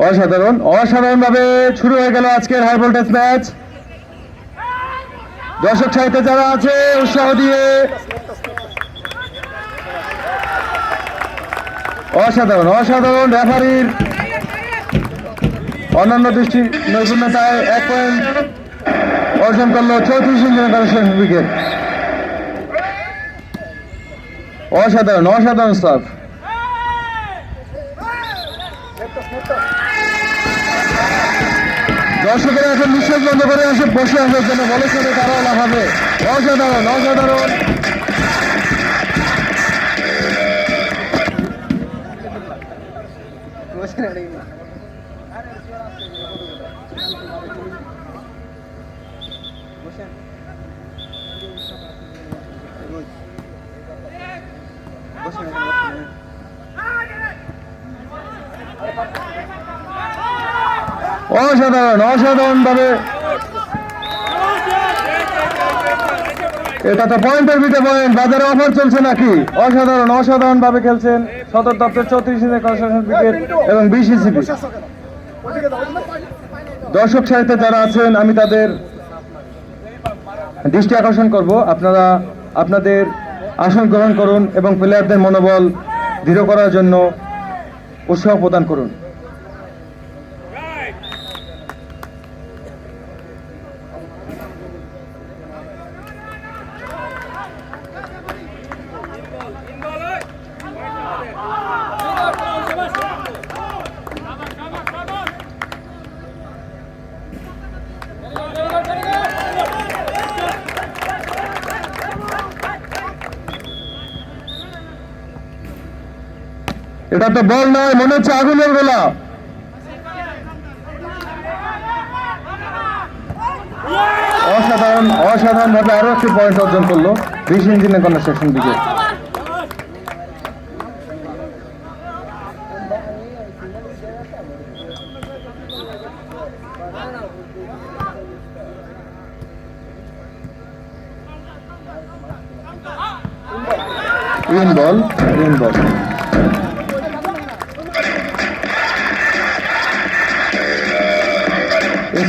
অসাধারণ অসাধারণ ভাবে শুরু হয়ে গেল আজকের হাই ভোল্টেজ ম্যাচ দর্শক সাহিত্যে যারা আছে, উৎসাহ দিয়ে অসাধারণ অসাধারণ রেফারির অন্যান্য দৃষ্টি নৈপুণ্যতায় এক পয়েন্ট অর্জন করল চৌত্রিশ ইঞ্জিনিয়ার উইকেট অসাধারণ অসাধারণ স্টাফ দর্শকেরা এখন নিঃশ্বাস বন্ধ করে আসে, বসে আসার জন্য বলের সাথে তারাও লাফাবে। অসাধারণ অসাধারণ। অসাধারণ অসাধারণ ভাবে এটা তো পয়েন্টের ভিতরে পয়েন্ট, বাজারে অফার চলছে নাকি? অসাধারণ অসাধারণ ভাবে খেলছেন সদর দপ্তর চৌত্রিশ কনস্ট্রাকশন ক্রিকেট এবং বিসিসিবি দর্শক সাহিত্যে যারা আছেন, আমি তাদের দৃষ্টি আকর্ষণ করব। আপনারা আপনাদের আসন গ্রহণ করুন এবং প্লেয়ারদের মনোবল দৃঢ় করার জন্য উৎসাহ প্রদান করুন। এটা তো বল নয়, মনে হচ্ছে আগুনের গোলা অসাধারণ অসাধারণ ভাবে আরও একটি পয়েন্ট অর্জন করল। বিশ ইঞ্জিনের কনস্ট্রাকশন দিকে। In ball in ball.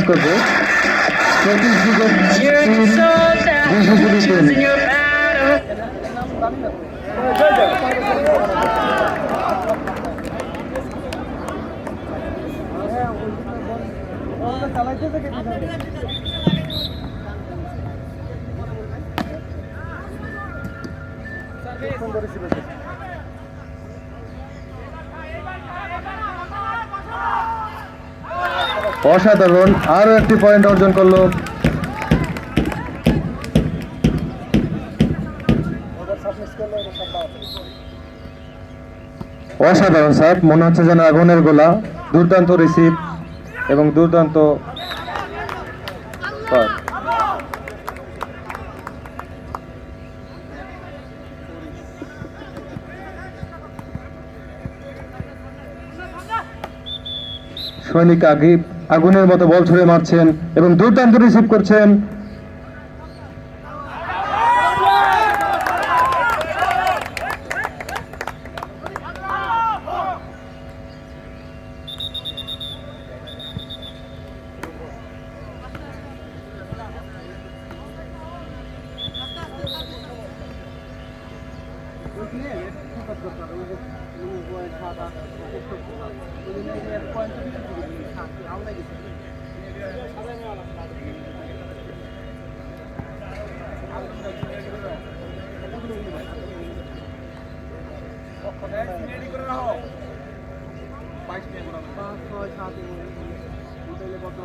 Score অসাধারণ আরও একটি পয়েন্ট অর্জন করল। অসাধারণ, স্যার। মনে হচ্ছে যেন আগুনের গোলা। দুর্দান্ত রিসিভ এবং দুর্দান্ত সৈনিক আগিব আগুনের মতো বল ছুড়ে মারছেন এবং দুর্দান্ত রিসিভ করছেন। বাইশ নিয়ে পাঁচ ছয় সাত হোটেলে কত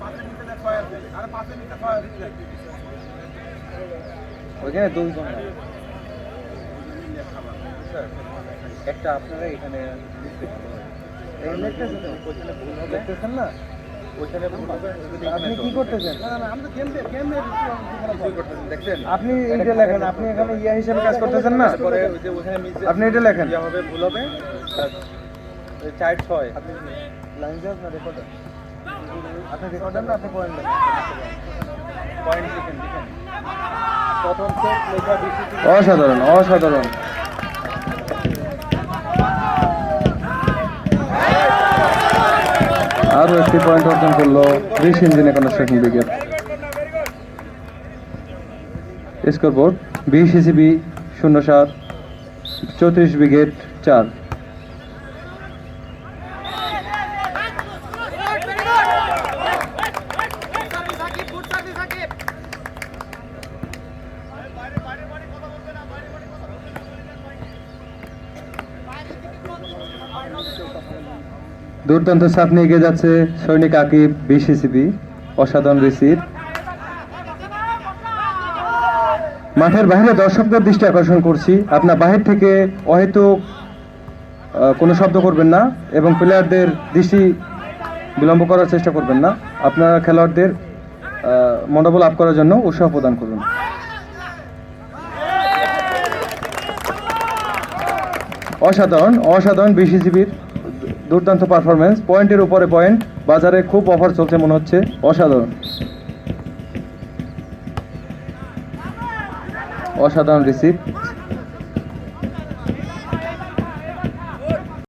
পাঁচের নিচে ছয় আছে আর পাঁচের নিচে ছয় আছে ওইখানে দুইজন একটা আপনারা এখানে দেখতেছেন না। আপনি কি করতেছেন? আপনি এইটা লেখেন আপনি এখানে ইয়া হিসেবে কাজ করতেছেন না? আপনি এটা লেখেন। হবে ভুল হবে চার ছয়। আপনি লাইন রেকর্ডার আপনি রেকর্ডার না আপনি পয়েন্ট পয়েন্ট লিখেন লিখেন। অসাধারণ অসাধারণ। আরও একটি পয়েন্ট অর্জন করল রিস ইঞ্জিন এখন second brigade score board BCCB শূন্য সাত, চৌত্রিশ উইকেট চার। দুর্দান্ত সাপ নিয়ে এগিয়ে যাচ্ছে সৈনিক আকিব ইসিবি অসাধারণ রিসিভ মাঠের বাইরে দর্শকদের দৃষ্টি আকর্ষণ করছি। আপনার বাহির থেকে অহেতুক কোনো শব্দ করবেন না এবং প্লেয়ারদের দৃষ্টি বিলম্ব করার চেষ্টা করবেন না। আপনারা খেলোয়াড়দের মনোবল আপ করার জন্য উৎসাহ প্রদান করুন। অসাধারণ অসাধারণ বিসিসিবির দুর্দান্ত পারফরমেন্স পয়েন্টের উপরে পয়েন্ট বাজারে খুব অফার চলছে মনে হচ্ছে। অসাধারণ। অসাধারণ রিসিভ